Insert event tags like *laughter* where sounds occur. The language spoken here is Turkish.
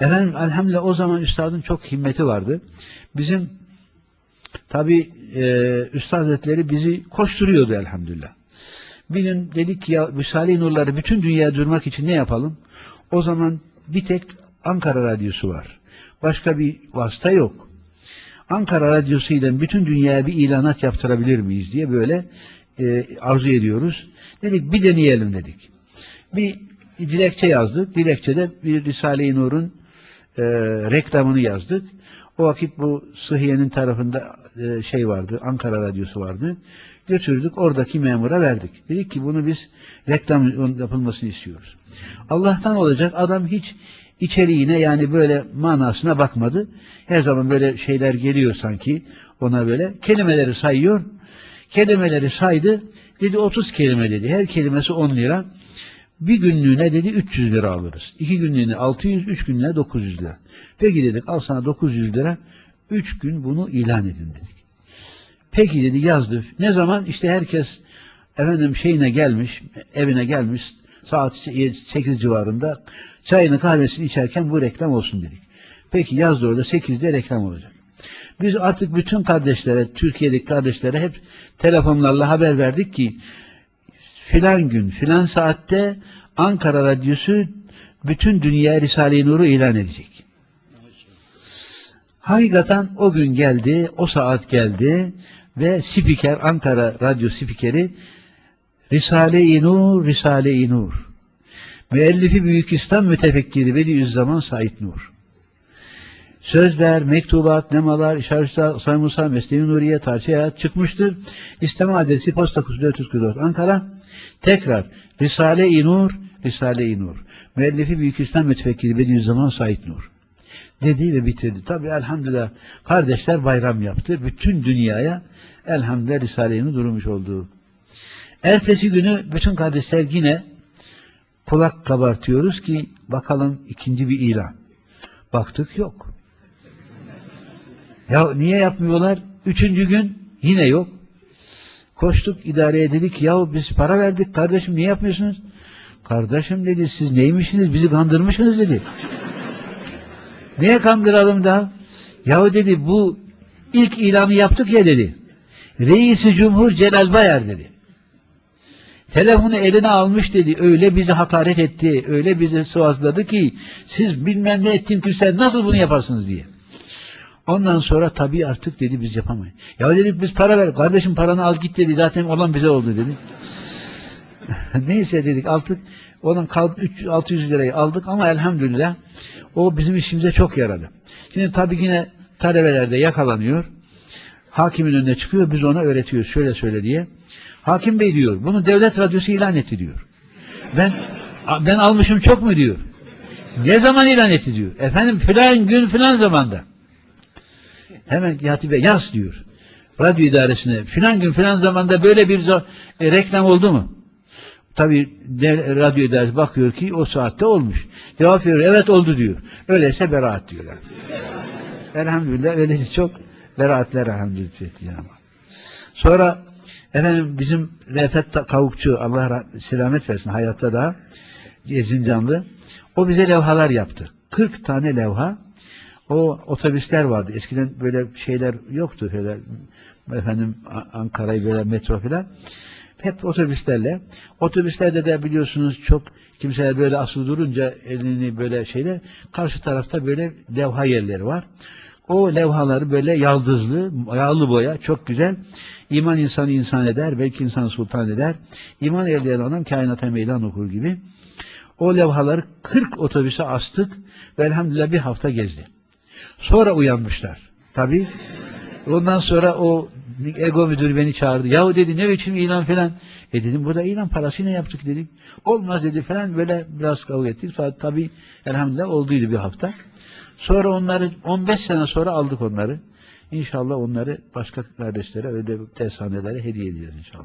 Efendim elhamdülillah o zaman üstadın çok himmeti vardı. Bizim tabi e, üstad bizi koşturuyordu elhamdülillah. Bir gün dedik ki ya Risale-i Nurları bütün dünyaya duyurmak için ne yapalım? O zaman bir tek Ankara Radyosu var. Başka bir vasıta yok. Ankara Radyosu ile bütün dünyaya bir ilanat yaptırabilir miyiz diye böyle e, arzu ediyoruz. Dedik bir deneyelim dedik. Bir dilekçe yazdık. Dilekçede bir Risale-i Nur'un e, reklamını yazdık. O vakit bu Sıhhiye'nin tarafında e, şey vardı, Ankara Radyosu vardı. Götürdük, oradaki memura verdik. Dedik ki bunu biz reklam yapılmasını istiyoruz. Allah'tan olacak adam hiç içeriğine yani böyle manasına bakmadı. Her zaman böyle şeyler geliyor sanki ona böyle. Kelimeleri sayıyor. Kelimeleri saydı. Dedi 30 kelime dedi. Her kelimesi 10 lira. Bir günlüğüne dedi 300 lira alırız. İki günlüğüne 600, üç günlüğüne 900 lira. Peki dedik al sana 900 lira. Üç gün bunu ilan edin dedik. Peki dedi yazdı. Ne zaman? İşte herkes efendim şeyine gelmiş, evine gelmiş saat 8 civarında çayını kahvesini içerken bu reklam olsun dedik. Peki yazdı orada 8'de reklam olacak. Biz artık bütün kardeşlere, Türkiye'deki kardeşlere hep telefonlarla haber verdik ki filan gün, filan saatte Ankara Radyosu bütün dünya Risale-i Nur'u ilan edecek. Hakikaten o gün geldi, o saat geldi ve spiker, Ankara Radyo spikeri Risale-i Nur, Risale-i Nur. Müellifi Büyük İslam mütefekkiri Bediüzzaman Said Nur. Sözler, mektubat, nemalar, işaretler, Say Musa, Mesnevi Nuriye, Tarçaya çıkmıştır. İsteme adresi Posta Kutusu 444 Ankara. Tekrar Risale-i Nur, Risale-i Nur. Müellifi Büyük İslam mütefekkiri Bediüzzaman Said Nur. Dedi ve bitirdi. Tabi elhamdülillah kardeşler bayram yaptı. Bütün dünyaya elhamdülillah Risale-i Nur durmuş oldu. Ertesi günü bütün kardeşler yine kulak kabartıyoruz ki bakalım ikinci bir ilan. Baktık yok. Ya niye yapmıyorlar? Üçüncü gün yine yok. Koştuk idareye dedik ya biz para verdik kardeşim niye yapmıyorsunuz? Kardeşim dedi siz neymişsiniz bizi kandırmışsınız dedi. Niye kandıralım da? Ya dedi bu ilk ilanı yaptık ya dedi. Reisi Cumhur Celal Bayar dedi. Telefonu eline almış dedi. Öyle bizi hakaret etti. Öyle bizi sıvazladı ki siz bilmem ne ettin ki sen nasıl bunu yaparsınız diye. Ondan sonra tabii artık dedi biz yapamayız. Ya dedik biz para ver. Kardeşim paranı al git dedi. Zaten olan bize oldu dedi. *laughs* Neyse dedik aldık. Onun kaldı 3 600 lirayı aldık ama elhamdülillah o bizim işimize çok yaradı. Şimdi tabii yine talebelerde yakalanıyor. Hakimin önüne çıkıyor. Biz ona öğretiyoruz. Şöyle söyle diye. Hakim Bey diyor. Bunu devlet radyosu ilan etti diyor. Ben ben almışım çok mu diyor. Ne zaman ilan etti diyor. Efendim filan gün filan zamanda. Hemen Yati Bey yaz diyor. Radyo idaresine filan gün filan zamanda böyle bir e, reklam oldu mu? Tabi radyo idaresi bakıyor ki o saatte olmuş. Cevap veriyor evet oldu diyor. Öyleyse beraat diyorlar. *laughs* elhamdülillah öyleyse çok beraatler elhamdülillah. Sonra efendim bizim Refet Kavukçu Allah selamet versin hayatta da Erzincanlı o bize levhalar yaptı. 40 tane levha o otobüsler vardı. Eskiden böyle şeyler yoktu. Böyle, efendim Ankara'yı böyle metro falan. Hep otobüslerle. Otobüslerde de biliyorsunuz çok kimseler böyle asılı durunca elini böyle şeyle karşı tarafta böyle levha yerleri var. O levhaları böyle yaldızlı, yağlı boya çok güzel. İman insanı insan eder, belki insan sultan eder. İman elde adam kainata meydan okur gibi. O levhaları 40 otobüse astık ve elhamdülillah bir hafta gezdi. Sonra uyanmışlar. Tabi. Ondan sonra o ego müdürü beni çağırdı. Yahu dedi ne biçim ilan falan. E dedim burada ilan parasıyla yaptık dedik. Olmaz dedi falan böyle biraz kavga ettik. Sonra tabi elhamdülillah olduydu bir hafta. Sonra onları 15 sene sonra aldık onları. İnşallah onları başka kardeşlere öyle dershanelere hediye edeceğiz inşallah.